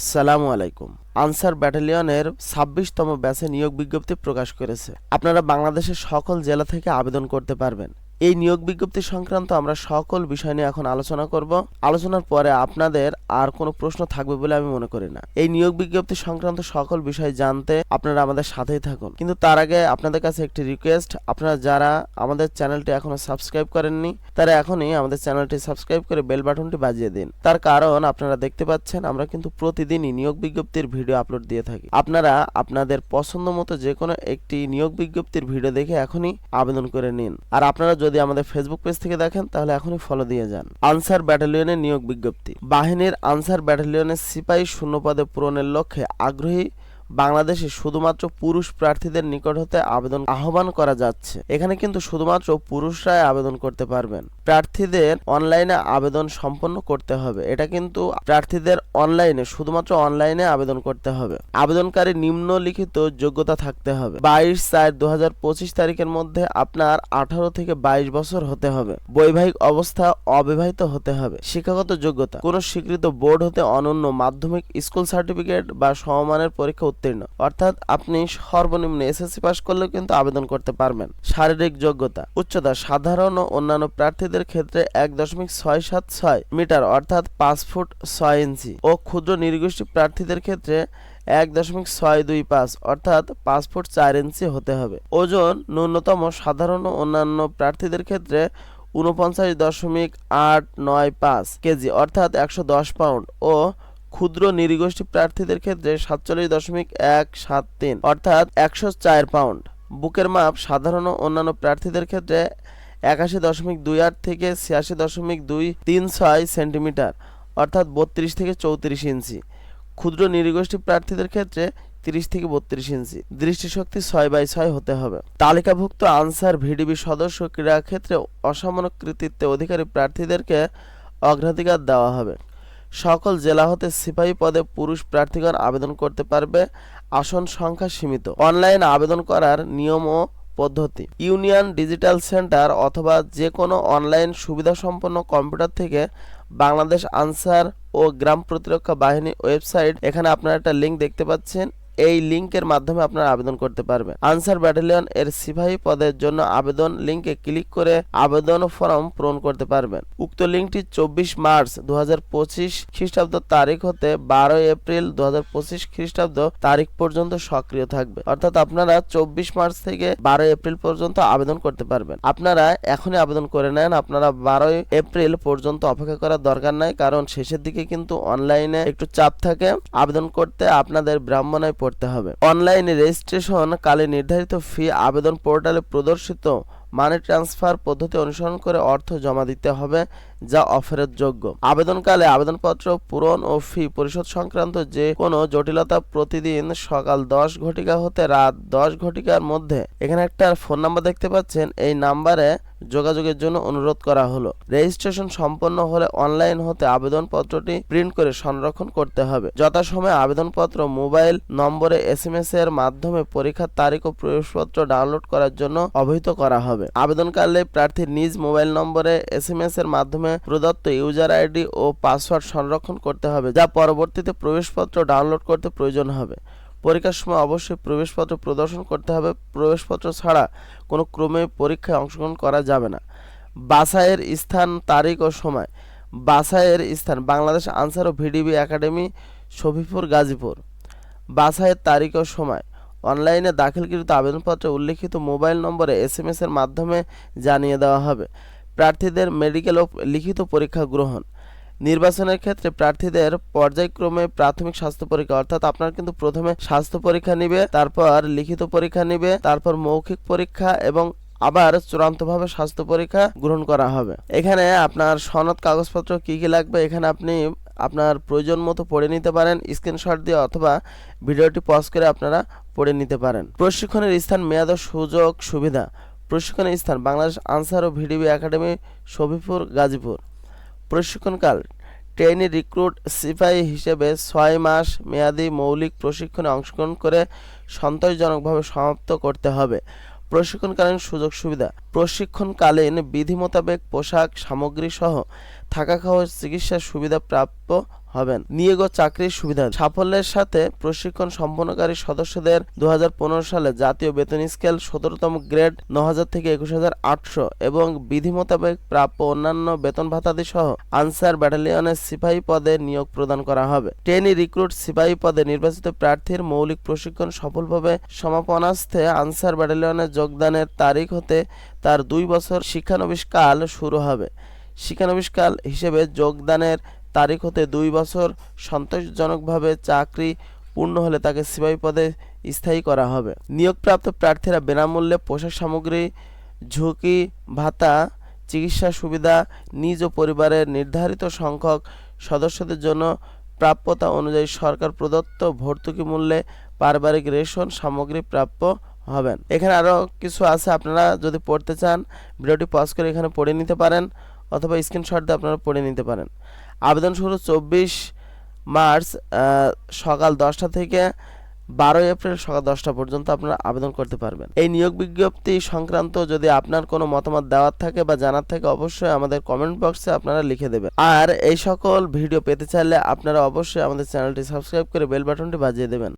আসসালামু আলাইকুম। আনসার ব্যাটালিয়নের ছাব্বিশতম ব্যাচে নিয়োগ বিজ্ঞপ্তি প্রকাশ করেছে। আপনারা বাংলাদেশের সকল জেলা থেকে আবেদন করতে পারবেন। এই নিয়োগ বিজ্ঞপ্তি সংক্রান্ত আমরা সকল বিষয় নিয়ে এখন আলোচনা করব। আলোচনার পরে আপনাদের আর কোনো প্রশ্ন থাকবে বলে আমি মনে করি না। এই নিয়োগ বিজ্ঞপ্তি সংক্রান্ত সকল বিষয় জানতে আপনারা আমাদের সাথেই থাকুন। কিন্তু তার আগে আপনাদের কাছে একটি রিকোয়েস্ট আপনারা যারা আমাদের চ্যানেলটি এখনও সাবস্ক্রাইব করেননি, তারা এখনই আমাদের চ্যানেলটি সাবস্ক্রাইব করে বেল বাটনটি বাজিয়ে দিন। তার কারণ আপনারা দেখতে পাচ্ছেন, আমরা কিন্তু প্রতিদিনই নিয়োগ বিজ্ঞপ্তির ভিডিও আপলোড দিয়ে থাকি। আপনারা আপনাদের পছন্দ মতো যে কোনো একটি নিয়োগ বিজ্ঞপ্তির ভিডিও দেখে এখনই আবেদন করে নিন। আর আপনারা আমাদের ফেসবুক পেজ থেকে দেখেন, তাহলে এখনই ফলো দিয়ে যান। আনসার ব্যাটালিয়নের নিয়োগ বিজ্ঞপ্তি। বাহিনীর আনসার ব্যাটালিয়নের সিপাহী শূন্য পদে পূরণের লক্ষ্যে আগ্রহী বাংলাদেশে শুধুমাত্র পুরুষ প্রার্থীদের নিকট হতে আবেদন আহ্বান করা যাচ্ছে। এখানে কিন্তু শুধুমাত্র পুরুষরাই আবেদন করতে পারবেন। প্রার্থীদের অনলাইনে আবেদন সম্পন্ন করতে হবে। এটা কিন্তু প্রার্থীদের অনলাইনে শুধুমাত্র অনলাইনে আবেদন করতে হবে। আবেদনকারী নিম্নলিখিত যোগ্যতা থাকতে হবে। বাইশ চার দু তারিখের মধ্যে আপনার আঠারো থেকে বাইশ বছর হতে হবে। বৈবাহিক অবস্থা অবিবাহিত হতে হবে। শিক্ষাগত যোগ্যতা, কোন স্বীকৃত বোর্ড হতে অনন্য মাধ্যমিক স্কুল সার্টিফিকেট বা সমমানের পরীক্ষা উত্তীর্ণ। অর্থাৎ আপনি সর্বনিম্ন এসএসসি পাস করলেও কিন্তু আবেদন করতে পারবেন। শারীরিক যোগ্যতা, উচ্চতা, সাধারণ ও অন্যান্য প্রার্থীদের ক্ষেত্রে এক দশমিক ছয় সাত ছয় মিটার, অর্থাৎ পাঁচ ফুট ছয় ইঞ্চি, ও ক্ষুদ্র নির্গোষ্ঠী প্রার্থীদের ক্ষেত্রে এক দশমিক ছয় দুই পাঁচ, অর্থাৎ পাঁচ ফুট চার ইঞ্চি হতে হবে। ওজন ন্যূনতম সাধারণ অন্যান্য প্রার্থীদের ক্ষেত্রে উনপঞ্চাশ দশমিক আট নয় পাঁচ কেজি, অর্থাৎ একশো দশ পাউন্ড, ও ক্ষুদ্র নিরীগোষ্ঠী প্রার্থীদের ক্ষেত্রে সাতচল্লিশ দশমিক এক সাত তিন, অর্থাৎ একশো চার পাউন্ড। বুকের মাপ সাধারণ অন্যান্য প্রার্থীদের ক্ষেত্রে একাশি দশমিক দুই আট থেকে ছিয়াশি দশমিক দুই তিন ছয় সেন্টিমিটার, অর্থাৎ বত্রিশ থেকে চৌত্রিশ ইঞ্চি। ক্ষুদ্র নিরীগোষ্ঠী প্রার্থীদের ক্ষেত্রে তিরিশ থেকে বত্রিশ ইঞ্চি। দৃষ্টিশক্তি ছয় বাই ছয় হতে হবে। তালিকাভুক্ত আনসার ভিডিবি সদস্য ক্রীড়া ক্ষেত্রে অসামান্য কৃতিত্বে অধিকারী প্রার্থীদেরকে অগ্রাধিকার দেওয়া হবে। সকল জেলা হতে সিপাহী পদে পুরুষ প্রার্থীগণ আবেদন করতে পারবে। আসন সংখ্যা সীমিত। অনলাইন আবেদন করার নিয়ম ও পদ্ধতি। ইউনিয়ন, ডিজিটাল সেন্টার অথবা যে কোনো অনলাইন সুবিধাসম্পন্ন কম্পিউটার থেকে বাংলাদেশ আনসার ও গ্রাম প্রতিরক্ষা বাহিনী ওয়েবসাইট, এখানে আপনারা একটা লিঙ্ক দেখতে পাচ্ছেন। এই লিংকের মাধ্যমে আপনারা আবেদন করতে পারবেন। আনসার ব্যাটালিয়ন এর সিপাহী পদের জন্য আবেদন লিংকে ক্লিক করে আবেদন ফর্ম পূরণ করতে পারবেন। উক্ত লিঙ্কটি চব্বিশ মার্চ দুহাজার পঁচিশ খ্রিস্টাব্দ তারিখ হতে বারো এপ্রিল দু খ্রিস্টাব্দ তারিখ পর্যন্ত সক্রিয় থাকবে। অর্থাৎ আপনারা চব্বিশ মার্চ থেকে বারো এপ্রিল পর্যন্ত আবেদন করতে পারবেন। আপনারা এখনই আবেদন করে নেন। আপনারা বারোই এপ্রিল পর্যন্ত অপেক্ষা করার দরকার নাই, কারণ শেষের দিকে কিন্তু অনলাইনে একটু চাপ থাকে। আবেদন করতে আপনাদের ব্রাহ্মণায় পড়তে হবে। অনলাইনে রেজিস্ট্রেশন কালে নির্ধারিত ফি আবেদন পোর্টালে প্রদর্শিত মানি ট্রান্সফার পদ্ধতি অনুসরণ করে অর্থ জমা দিতে হবে, যা অফেরত যোগ্য আবেদনকালে আবেদনপত্র পূরণ ও ফি পরিশোধ সংক্রান্ত যে কোনো জটিলতা প্রতিদিন সকাল দশ ঘটিকা হতে রাত দশ ঘটিকার মধ্যে। এখানে একটা ফোন নাম্বার দেখতে পাচ্ছেন, এই নাম্বারে যোগাযোগের জন্য অনুরোধ করা হলো। রেজিস্ট্রেশন সম্পন্ন হলে অনলাইন হতে আবেদনপত্রটি প্রিন্ট করে সংরক্ষণ করতে হবে। যথাসময়ে আবেদনপত্র, মোবাইল নম্বরে এস এম এস এর মাধ্যমে পরীক্ষার তারিখ ও প্রবেশপত্র ডাউনলোড করার জন্য অবহিত করা হবে। আবেদনকালে প্রার্থীর নিজ মোবাইল নম্বরে এস এম এস এর মাধ্যমে প্রদত্ত ইউজার আইডি ও পাসওয়ার্ড সংরক্ষণ করতে হবে, যা পরবর্তীতে প্রবেশপত্র ডাউনলোড করতে প্রয়োজন হবে। পরীক্ষার সময় অবশ্যই প্রবেশপত্র প্রদর্শন করতে হবে। প্রবেশপত্র ছাড়া কোনো ক্রমে পরীক্ষায় অংশগ্রহণ করা যাবে না। বাছাইয়ের স্থান, তারিখ ও সময়। বাছাইয়ের স্থান, বাংলাদেশ আনসার ও ভিডিবি একাডেমি শফিপুর গাজীপুর। বাছাইয়ের তারিখ ও সময়। অনলাইনে দাখিলকৃত আবেদনপত্রে উল্লিখিত মোবাইল নম্বরে এস এম এর মাধ্যমে জানিয়ে দেওয়া হবে। প্রার্থীদের মেডিকেল ও লিখিত পরীক্ষা গ্রহণ। নির্বাচনের ক্ষেত্রে প্রার্থীদের পর্যায়ক্রমে প্রাথমিক স্বাস্থ্য পরীক্ষা, অর্থাৎ আপনার কিন্তু প্রথমে স্বাস্থ্য পরীক্ষা নিবে, তারপর লিখিত পরীক্ষা নিবে, তারপর মৌখিক পরীক্ষা এবং আবার চূড়ান্তভাবে স্বাস্থ্য পরীক্ষা গ্রহণ করা হবে। এখানে আপনার সনদ, কাগজপত্র কি কি লাগবে এখানে আপনি আপনার প্রয়োজন মতো পড়ে নিতে পারেন, স্ক্রিনশট দিয়ে অথবা ভিডিওটি পজ করে আপনারা পড়ে নিতে পারেন। প্রশিক্ষণের স্থান, মেয়াদ সুযোগ সুবিধা। প্রশিক্ষণের স্থান, বাংলাদেশ আনসার ও ভিডিবি একাডেমি, শফিপুর, গাজীপুর। প্রশিক্ষণকাল। ট্রেনি রিক্রুট সিপাহী হিসেবে ছয় মাস মেয়াদি মৌলিক প্রশিক্ষণে অংশগ্রহণ করে সন্তোষজনকভাবে সমাপ্ত করতে হবে। প্রশিক্ষণকালীন সুযোগ সুবিধা প্রশিক্ষণকালীন বিধি মোতাবেক পোশাক সামগ্রী সহ থাকা খাওয়ার চিকিৎসার সুবিধা প্রাপ্য হবেন। নিয়োগ চাকরির সুবিধা সাফল্যের সাথে প্রশিক্ষণ সম্পন্নকারী সদস্যদের দু সালে জাতীয় বেতন স্কেল সতেরোতম গ্রেড ন থেকে একুশ হাজার আটশো এবং বিধি মোতাবেক প্রাপ্য অন্যান্য বেতন ভাতাদি সহ আনসার ব্যাটালিয়নের সিপাহী পদে নিয়োগ প্রদান করা হবে। ট্রেনি রিক্রুট সিপাহী পদে নির্বাচিত প্রার্থীর মৌলিক প্রশিক্ষণ সফলভাবে সমাপনাস্থে আনসার ব্যাটালিয়নে যোগদানের তারিখ হতে তার দুই বছর শিক্ষানবিশকাল শুরু হবে। শিক্ষানবিশকাল হিসেবে যোগদানের তারিখ হতে দুই বছর সন্তোষজনকভাবে চাকরি পূর্ণ হলে তাকে সিপাহী পদে স্থায়ী করা হবে। নিয়োগপ্রাপ্ত প্রার্থীরা বিনামূল্যে পোশাক সামগ্রী, ঝুঁকি ভাতা, চিকিৎসা সুবিধা, নিজ ও পরিবারের নির্ধারিত সংখ্যক সদস্যদের জন্য প্রাপ্যতা অনুযায়ী সরকার প্রদত্ত ভর্তুকি মূল্যে পারিবারিক রেশন সামগ্রী প্রাপ্য হবেন। এখানে আরও কিছু আছে, আপনারা যদি পড়তে চান, ভিডিওটি পজ করে এখানে পড়ে নিতে পারেন, অথবা স্ক্রিনশট দিয়ে আপনারা পড়ে নিতে পারেন। আবেদন শুরু চব্বিশ মার্চ সকাল দশটা থেকে বারোই এপ্রিল সকাল দশটা পর্যন্ত আপনারা আবেদন করতে পারবেন। এই নিয়োগ বিজ্ঞপ্তি সংক্রান্ত যদি আপনার কোনো মতামত দেওয়ার থাকে বা জানার থাকে, অবশ্যই আমাদের কমেন্ট বক্সে আপনারা লিখে দেবেন। আর এই সকল ভিডিও পেতে চাইলে আপনারা অবশ্যই আমাদের চ্যানেলটি সাবস্ক্রাইব করে বেল বাটনটি বাজিয়ে দেবেন।